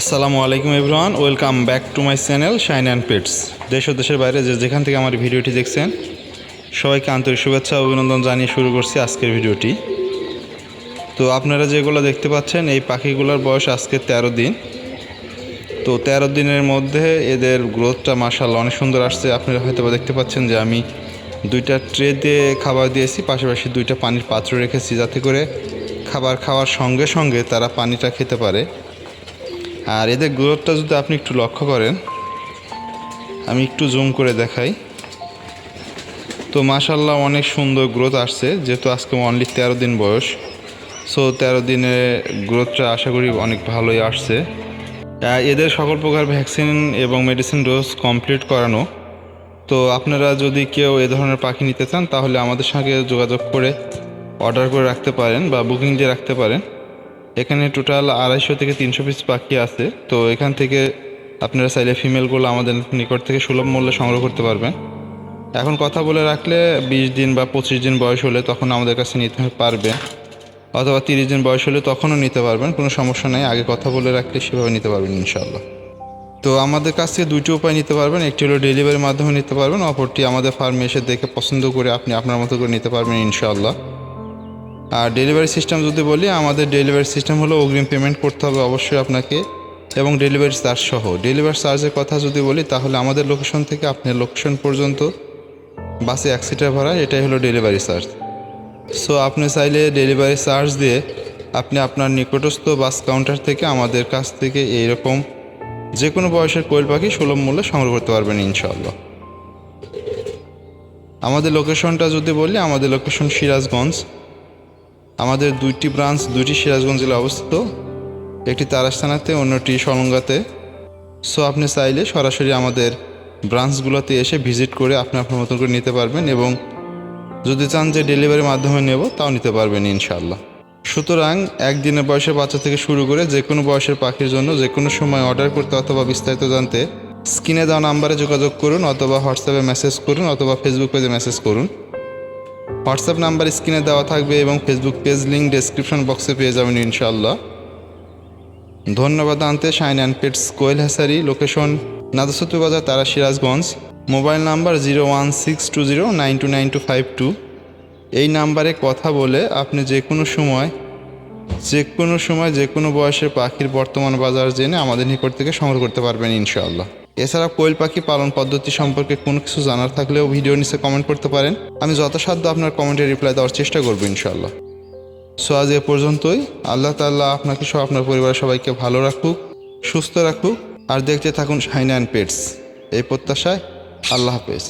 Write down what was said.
আসসালামু আলাইকুম everyone, welcome back to my channel shine and pets. দেশ ও দেশের বাইরে যে যেখান থেকে আমার ভিডিওটি দেখছেন, সবাইকে আন্তরিক শুভেচ্ছা অভিনন্দন জানিয়ে শুরু করছি আজকের ভিডিওটি। তো আপনারা যেগুলো দেখতে পাচ্ছেন, এই পাখিগুলোর বয়স আজকে তেরো দিন। তো তেরো দিনের মধ্যে এদের গ্রোথটা মার্শাল অনেক সুন্দর আসছে। আপনারা হয়তো দেখতে পাচ্ছেন যে আমি দুইটা ট্রে দিয়ে খাবার দিয়েছি, পাশাপাশি দুইটা পানির পাত্র রেখেছি যাতে করে খাবার খাওয়ার সঙ্গে সঙ্গে তারা পানিটা খেতে পারে। আর এদের গ্রোথটা যদি আপনি একটু লক্ষ্য করেন, আমি একটু জুম করে দেখাই। তো মাশাল্লাহ অনেক সুন্দর গ্রোথ আসছে, যেহেতু আজকে অনলি তেরো দিন বয়স। সো তেরো দিনে গ্রোথটা আশা করি অনেক ভালোই আসছে। এদের সকল প্রকার ভ্যাকসিন এবং মেডিসিন ডোজ কমপ্লিট করানো। তো আপনারা যদি কেউ এ ধরনের পাখি নিতে চান, তাহলে আমাদের সঙ্গে যোগাযোগ করে অর্ডার করে রাখতে পারেন বা বুকিং দিয়ে রাখতে পারেন। এখানে টোটাল আড়াইশো থেকে তিনশো পিস পাখি আছে। তো এখান থেকে আপনারা চাইলে ফিমেলগুলো আমাদের নিকট থেকে সুলভ মূল্যে সংগ্রহ করতে পারবেন। এখন কথা বলে রাখলে বিশ দিন বা পঁচিশ দিন বয়স হলে তখন আমাদের কাছে নিতে পারবে। অথবা তিরিশ দিন বয়স হলে তখনও নিতে পারবেন, কোনো সমস্যা নেই। আগে কথা বলে রাখলে সেভাবে নিতে পারবেন ইনশাল্লাহ তো আমাদের কাছ থেকে দুইটি উপায় নিতে পারবেন, একটি হলো ডেলিভারির মাধ্যমে নিতে পারবেন, অপরটি আমাদের ফার্মে এসে দেখে পছন্দ করে আপনি আপনার মতো করে নিতে পারবেন ইনশাল্লাহ আর ডেলিভারি সিস্টেম যদি বলি, আমাদের ডেলিভারি সিস্টেম হলো অগ্রিম পেমেন্ট করতে হবে অবশ্যই আপনাকে এবং ডেলিভারি চার্জ সহ। ডেলিভারি চার্জের কথা যদি বলি, তাহলে আমাদের লোকেশন থেকে আপনার লোকেশন পর্যন্ত বাসে এক সিটার ভাড়া, এটাই হলো ডেলিভারি চার্জ। সো আপনি চাইলে ডেলিভারি চার্জ দিয়ে আপনি আপনার নিকটস্থ বাস কাউন্টার থেকে আমাদের কাছ থেকে এইরকম যে কোনো বয়সের কোয়েল পাখি সুলভ মূল্যে সংগ্রহ করতে পারবেন ইনশাল্লাহ আমাদের লোকেশনটা যদি বলি, আমাদের লোকেশন সিরাজগঞ্জ। আমাদের দুইটি ব্রাঞ্চ, দুইটি সিরাজগঞ্জ জেলায় অবস্থিত। একটি তারাস্থানাতে অন্যটি সলঙ্গাতে। সো আপনি চাইলে সরাসরি আমাদের ব্রাঞ্চগুলোতে এসে ভিজিট করে আপনি আপনার মতন করে নিতে পারবেন এবং যদি চান যে ডেলিভারির মাধ্যমে নেব, তাও নিতে পারবেন ইনশাল্লাহ সুতরাং একদিনের বয়সের বাচ্চা থেকে শুরু করে যে কোনো বয়সের পাখির জন্য যে কোনো সময় অর্ডার করতে অথবা বিস্তারিত জানতে স্ক্রিনে দেওয়া নাম্বারে যোগাযোগ করুন অথবা হোয়াটসঅ্যাপে মেসেজ করুন অথবা ফেসবুক পেজে মেসেজ করুন। হোয়াটসঅ্যাপ নাম্বার স্ক্রিনে দেওয়া থাকবে এবং ফেসবুক পেজ লিঙ্ক ডেসক্রিপশন বক্সে পেয়ে যাবেন ইনশাল্লাহ ধন্যবাদ আনতে শাইন অ্যান্ড পেটস কোয়েল হ্যাসারি লোকেশন নাদসতু বাজার, তারা Sirajganj. Mobile number zero one six two zero nine two nine two five two. এই নাম্বারে কথা বলে আপনি যে কোনো সময়, যে কোনো সময়, যে কোনো বয়সের পাখির বর্তমান বাজার জেনে আমাদের নিকট থেকে সংগ্রহ করতে পারবেন ইনশাআল্লাহ। এছাড়া কোয়েল পাখি পালন পদ্ধতি সম্পর্কে কোনো কিছু জানার থাকলেও ভিডিও নিচে কমেন্ট করতে পারেন। আমি যথাসাধ্য আপনার কমেন্টে রিপ্লাই দেওয়ার চেষ্টা করব ইনশাল্লাহ সো আজ এ পর্যন্তই। আল্লাহ তাল্লাহ আপনাকে সহ আপনার পরিবারের সবাইকে ভালো রাখুক, সুস্থ রাখুক, আর দেখতে থাকুন শাইন অ্যান্ড পেটস। এই প্রত্যাশায় আল্লাহ হাফেজ।